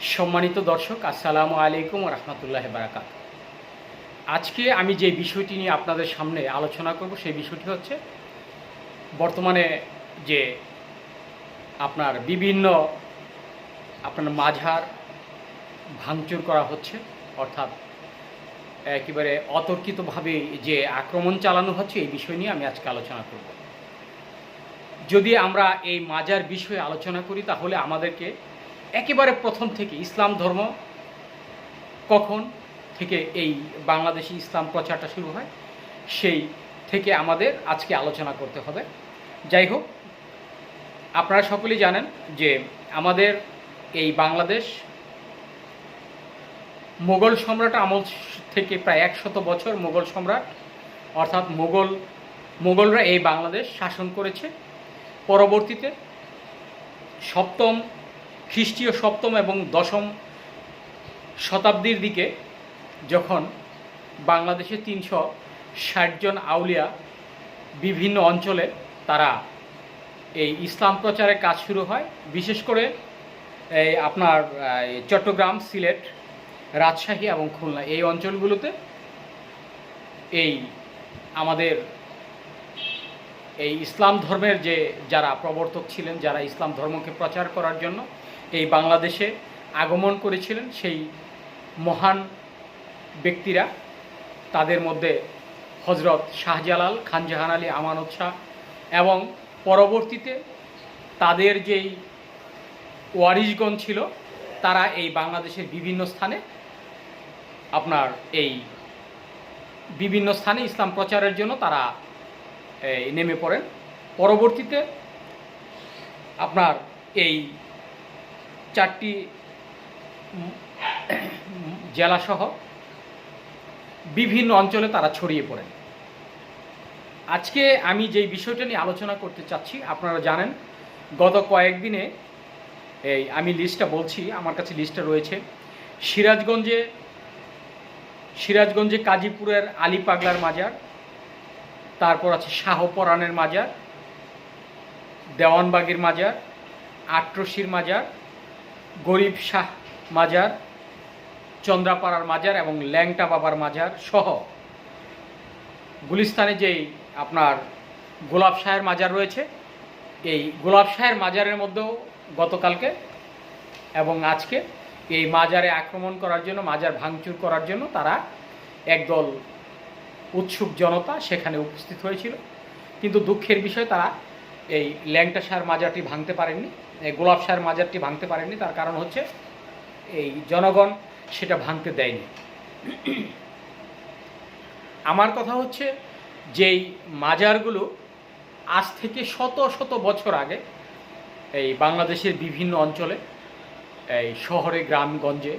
সম্মানিত দর্শক, আসসালামু আলাইকুম রহমতুল্লাহ বারাকাত আজকে আমি যে বিষয়টি নিয়ে আপনাদের সামনে আলোচনা করব, সেই বিষয়টি হচ্ছে বর্তমানে যে আপনার বিভিন্ন আপনার মাঝার ভাঙচুর করা হচ্ছে, অর্থাৎ একেবারে অতর্কিতভাবে যে আক্রমণ চালানো হচ্ছে, এই বিষয় নিয়ে আমি আজকে আলোচনা করব। যদি আমরা এই মাজার বিষয়ে আলোচনা করি, তাহলে আমাদেরকে একেবারে প্রথম থেকে ইসলাম ধর্ম কখন থেকে এই বাংলাদেশি ইসলাম প্রচারটা শুরু হয়, সেই থেকে আমাদের আজকে আলোচনা করতে হবে। যাই হোক, আপনারা সকলেই জানেন যে আমাদের এই বাংলাদেশ মোগল সম্রাট আমল থেকে প্রায় একশত বছর মোগল সম্রাট, অর্থাৎ মোগল, মোগলরা এই বাংলাদেশ শাসন করেছে। পরবর্তীতে সপ্তম খ্রিস্টীয় সপ্তম এবং দশম শতাব্দীর দিকে যখন বাংলাদেশে তিনশো ষাটজন আউলিয়া বিভিন্ন অঞ্চলে তারা এই ইসলাম প্রচারের কাজ শুরু হয়, বিশেষ করে এই আপনার চট্টগ্রাম, সিলেট, রাজশাহী এবং খুলনা, এই অঞ্চলগুলোতে এই আমাদের এই ইসলাম ধর্মের যে যারা প্রবর্তক ছিলেন, যারা ইসলাম ধর্মকে প্রচার করার জন্য এই বাংলাদেশে আগমন করেছিলেন সেই মহান ব্যক্তিরা। তাদের মধ্যে হজরত শাহজালাল, খানজাহান আলী, আমানত শাহ এবং পরবর্তীতে তাদের যেই ওয়ারিশগণ ছিল, তারা এই বাংলাদেশের বিভিন্ন স্থানে আপনার এই বিভিন্ন স্থানে ইসলাম প্রচারের জন্য তারা নেমে পড়েন। পরবর্তীতে আপনার এই চারটি জেলাসহ বিভিন্ন অঞ্চলে তারা ছড়িয়ে পড়েন। আজকে আমি যেই বিষয়টা নিয়ে আলোচনা করতে চাচ্ছি, আপনারা জানেন, গত কয়েকদিনে এই আমি লিস্টটা বলছি, আমার কাছে লিস্টটা রয়েছে। সিরাজগঞ্জে সিরাজগঞ্জে কাজীপুরের আলী পাগলার মাজার, তারপর আছে শাহপরানের মাজার, দেওয়ানবাগের মাজার, আট্রসির মাজার গরিব শাহ মাজার, চন্দ্রাপাড়ার মাজার এবং ল্যাংটা বাবার মাজার সহ গুলিস্তানে যেই আপনার গোলাপ শাহের মাজার রয়েছে, এই গোলাপ শাহের মাজারের মধ্যেও গতকালকে এবং আজকে এই মাজারে আক্রমণ করার জন্য, মাজার ভাঙচুর করার জন্য তারা একদল উৎসুক জনতা সেখানে উপস্থিত হয়েছিল। কিন্তু দুঃখের বিষয়, তারা এই ল্যাংটা শাহের মাজারটি ভাঙতে পারেননি। গোলাপ শাহের মাজারটি ভাঙতে পারেননি, তার কারণ হচ্ছে এই জনগণ সেটা ভাঙতে দেয়নি। আমার কথা হচ্ছে যেই মাজারগুলো আজ থেকে শত শত বছর আগে এই বাংলাদেশের বিভিন্ন অঞ্চলে এই শহরে, গ্রামগঞ্জে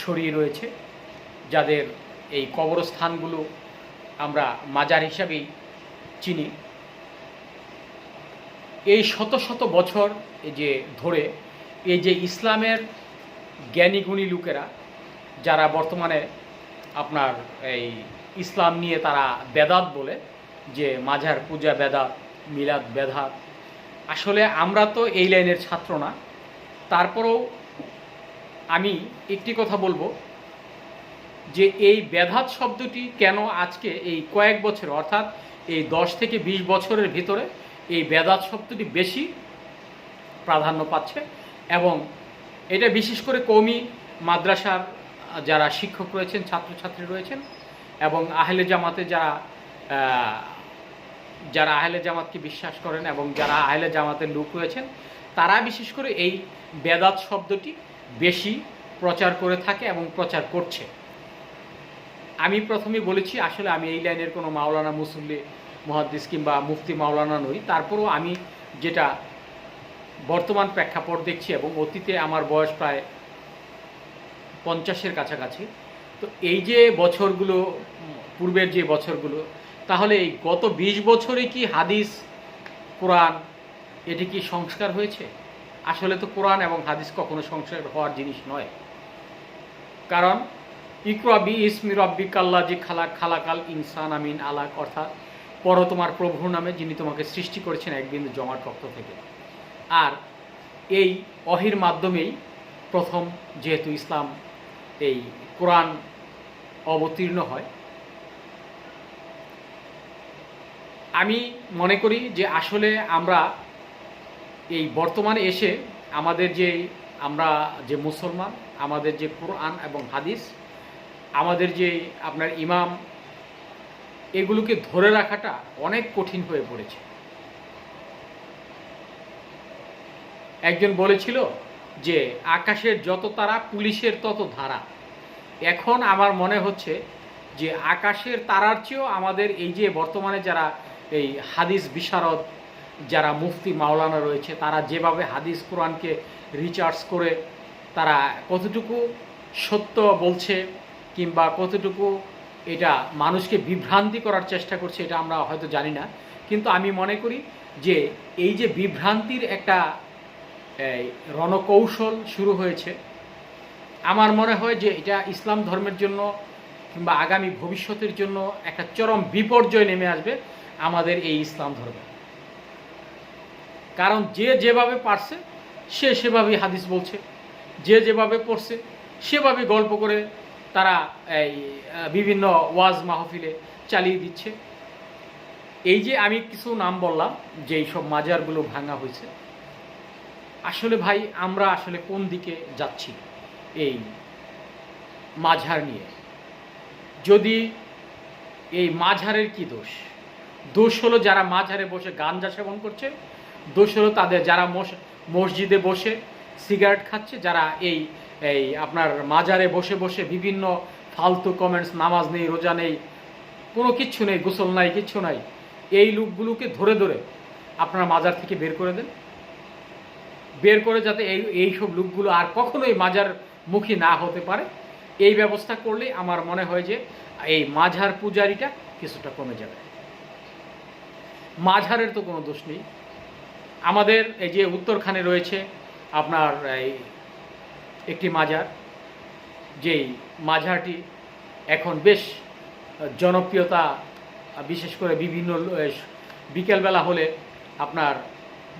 ছড়িয়ে রয়েছে, যাদের এই কবরস্থানগুলো আমরা মাজার হিসাবেই চিনি। এই শত শত বছর এই যে ধরে, এই যে ইসলামের জ্ঞানীগুণী লোকেরা, যারা বর্তমানে আপনার এই ইসলাম নিয়ে তারা বেদাত বলে, যে মাঝার পূজা বেদাত মিলাদ বেদাত আসলে আমরা তো এই লাইনের ছাত্র না। তারপরেও আমি একটি কথা বলব, যে এই বেধাত শব্দটি কেন আজকে এই কয়েক বছর, অর্থাৎ এই দশ থেকে বিশ বছরের ভিতরে এই বেদাত শব্দটি বেশি প্রাধান্য পাচ্ছে এবং এটা বিশেষ করে কৌমি মাদ্রাসার যারা শিক্ষক রয়েছেন, ছাত্রছাত্রী রয়েছেন এবং আহলে জামাতে যারা যারা আহলে জামাতকে বিশ্বাস করেন এবং যারা আহলে জামাতের লোক রয়েছেন, তারা বিশেষ করে এই বেদাত শব্দটি বেশি প্রচার করে থাকে এবং প্রচার করছে। আমি প্রথমে বলেছি, আসলে আমি এই লাইনের কোনো মাওলানা মুসল্লি মহাদ্দিস কিংবা মুফতি মাওলানা নই, তারপরেও আমি যেটা বর্তমান প্রেক্ষাপট দেখছি এবং অতীতে আমার বয়স প্রায় পঞ্চাশের কাছাকাছি, তো এই যে বছরগুলো, পূর্বের যে বছরগুলো, তাহলে এই গত বিশ বছরে কি হাদিস, কোরআন, এটি কি সংস্কার হয়েছে? আসলে তো কোরআন এবং হাদিস কখনো সংস্কার হওয়ার জিনিস নয়। কারণ, ইকরা বি ইসমি রব্বি কাল্লা যে খালাক খালাকাল ইনসান আমিন আলাক, অর্থাৎ পর তোমার প্রভুর নামে যিনি তোমাকে সৃষ্টি করেছেন একদিন জমাট রক্ত থেকে। আর এই অহির মাধ্যমেই প্রথম যেহেতু ইসলাম এই কোরআন অবতীর্ণ হয়। আমি মনে করি যে আসলে আমরা এই বর্তমানে এসে আমাদের যে আমরা যে মুসলমান, আমাদের যে কোরআন এবং হাদিস, আমাদের যে আপনার ইমাম এগুলোকে ধরে রাখাটা অনেক কঠিন হয়ে পড়েছে। একজন বলেছিল যে, আকাশের যত তারা, পুলিশের তত ধারা। এখন আমার মনে হচ্ছে যে, আকাশের তারার চেয়েও আমাদের এই যে বর্তমানে যারা এই হাদিস বিশারদ, যারা মুফতি মাওলানা রয়েছে, তারা যেভাবে হাদিস কোরআনকে রিচার্জ করে, তারা কতটুকু সত্য বলছে কিংবা কতটুকু এটা মানুষকে বিভ্রান্তি করার চেষ্টা করছে, এটা আমরা হয়তো জানি না। কিন্তু আমি মনে করি যে এই যে বিভ্রান্তির একটা রণকৌশল শুরু হয়েছে, আমার মনে হয় যে এটা ইসলাম ধর্মের জন্য কিংবা আগামী ভবিষ্যতের জন্য একটা চরম বিপর্যয় নেমে আসবে আমাদের এই ইসলাম ধর্মে। কারণ যে যেভাবে পারছে, সে সেভাবেই হাদিস বলছে, যে যেভাবে পড়ছে, সেভাবে গল্প করে তারা এই বিভিন্ন ওয়াজ মাহফিলে চালিয়ে দিচ্ছে। এই যে আমি কিছু নাম বললাম যে এইসব মাজারগুলো ভাঙা হয়েছে, আসলে ভাই আমরা আসলে কোন দিকে যাচ্ছি এই মাঝার নিয়ে? যদি এই মাঝারের কি দোষ? দোষ হলো যারা মাঝারে বসে গাঞ্জা সেবন করছে, দোষ হলো তাদের যারা মস- মসজিদে বসে সিগারেট খাচ্ছে, যারা এই এই আপনার মাজারে বসে বসে বিভিন্ন ফালতু কমেন্টস নামাজ নেই, রোজা নেই, কোনো কিচ্ছু নেই, গোসল নাই, কিচ্ছু নাই। এই লোকগুলোকে ধরে ধরে আপনার মাজার থেকে বের করে দেন। বের করে যাতে এই এইসব লোকগুলো আর কখনোই মাজার মুখী না হতে পারে। এই ব্যবস্থা করলে আমার মনে হয় যে এই মাঝার পূজারিটা কিছুটা কমে যাবে। মাঝারের তো কোনো দোষ নেই। আমাদের এই যে উত্তরখানে রয়েছে আপনার এই একটি মাজার, যেই মাঝারটি এখন বেশ জনপ্রিয়তা, বিশেষ করে বিভিন্ন বিকেলবেলা হলে আপনার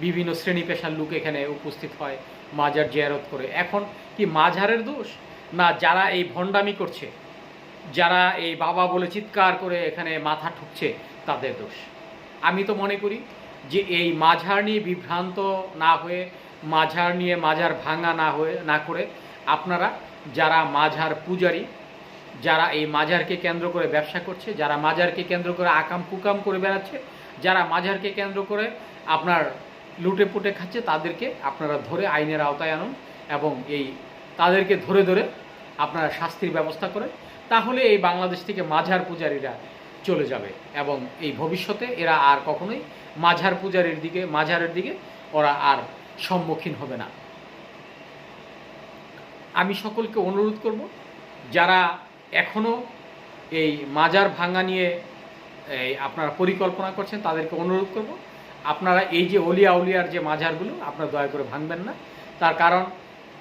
বিভিন্ন শ্রেণি পেশার লোক এখানে উপস্থিত হয় মাজার জিয়ারত করে। এখন কি মাঝারের দোষ? না, যারা এই ভণ্ডামি করছে, যারা এই বাবা বলে চিৎকার করে এখানে মাথা ঠুকছে, তাদের দোষ। আমি তো মনে করি যে এই মাঝার নিয়ে বিভ্রান্ত না হয়ে মাঝার নিয়ে মাঝার ভাঙা না হয়ে, না করে আপনারা যারা মাঝার পূজারী, যারা এই মাঝারকে কেন্দ্র করে ব্যবসা করছে, যারা মাজারকে কেন্দ্র করে আকাম কুকাম করে বেড়াচ্ছে, যারা মাঝারকে কেন্দ্র করে আপনার লুটে পুটে খাচ্ছে, তাদেরকে আপনারা ধরে আইনের আওতায় আনুন এবং এই তাদেরকে ধরে ধরে আপনারা শাস্তির ব্যবস্থা করে তাহলে এই বাংলাদেশ থেকে মাঝার পূজারীরা চলে যাবে এবং এই ভবিষ্যতে এরা আর কখনোই মাঝার পূজারীর দিকে, মাঝারের দিকে ওরা আর সম্মুখীন হবে না। আমি সকলকে অনুরোধ করব, যারা এখনও এই মাজার ভাঙা নিয়ে এই আপনারা পরিকল্পনা করছেন, তাদেরকে অনুরোধ করব, আপনারা এই যে অলিয়া উলিয়ার যে মাজারগুলো, আপনারা দয়া করে ভাঙবেন না। তার কারণ,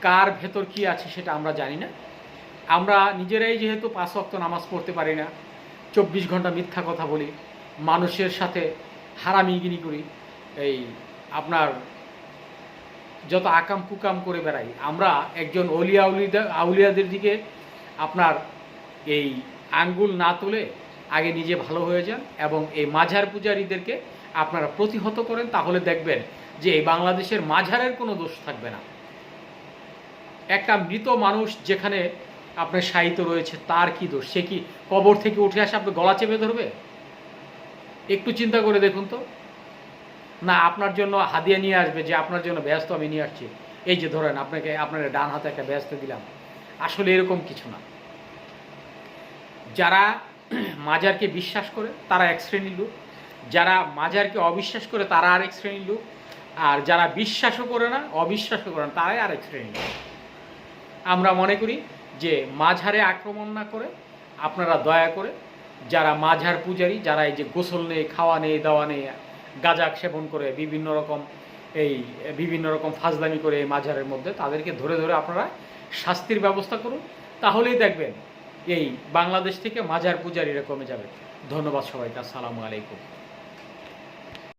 কার ভেতর কি আছে সেটা আমরা জানি না। আমরা নিজেরাই যেহেতু পাঁচ ওয়াক্ত নামাজ পড়তে পারি না, চব্বিশ ঘণ্টা মিথ্যা কথা বলি, মানুষের সাথে হারামিগিনি করি, এই আপনার যত আকাম কুকাম করে বেড়াই, আমরা একজন অলিয়া উলিদা আউলিয়াদের দিকে আপনার এই আঙ্গুল না তুলে আগে নিজে ভালো হয়ে যান এবং এই মাঝার পূজারীদেরকে আপনারা প্রতিহত করেন, তাহলে দেখবেন যে এই বাংলাদেশের মাঝারের কোনো দোষ থাকবে না। একটা মৃত মানুষ যেখানে আপনার সাহিত্য রয়েছে, তার কি দোষ? সে কি কবর থেকে উঠে আসে আপনি গলা চেপে ধরবে? একটু চিন্তা করে দেখুন তো। না, আপনার জন্য হাদিয়া নিয়ে আসবে যে আপনার জন্য ব্যস্ত আমি নিয়ে আসছি। এই যে ধরেন আপনাকে, আপনার ডান হাতে একটা ব্যস্ত দিলাম। আসলে এরকম কিছু না। যারা মাজারকে বিশ্বাস করে, তারা এক শ্রেণির লোক। যারা মাজারকে অবিশ্বাস করে, তারা আরেক শ্রেণির লোক। আর যারা বিশ্বাসও করে না, অবিশ্বাসও করে না, তারাই আরেক শ্রেণির লোক। আমরা মনে করি যে মাঝারে আক্রমণ না করে, আপনারা দয়া করে যারা মাঝার পূজারী, যারা এই যে গোসল নেই, খাওয়া নেই, দাওয়া নেই গাঁজা সেবন করে বিভিন্ন রকম এই, বিভিন্ন রকম ফাজদানি করে এই মাঝারের মধ্যে, তাদেরকে ধরে ধরে আপনারা শাস্তির ব্যবস্থা করুন। তাহলেই দেখবেন এই বাংলাদেশ থেকে মাজার পূজারীরা কমে যাবে। ধন্যবাদ সবাইকে। আসসালামু আলাইকুম।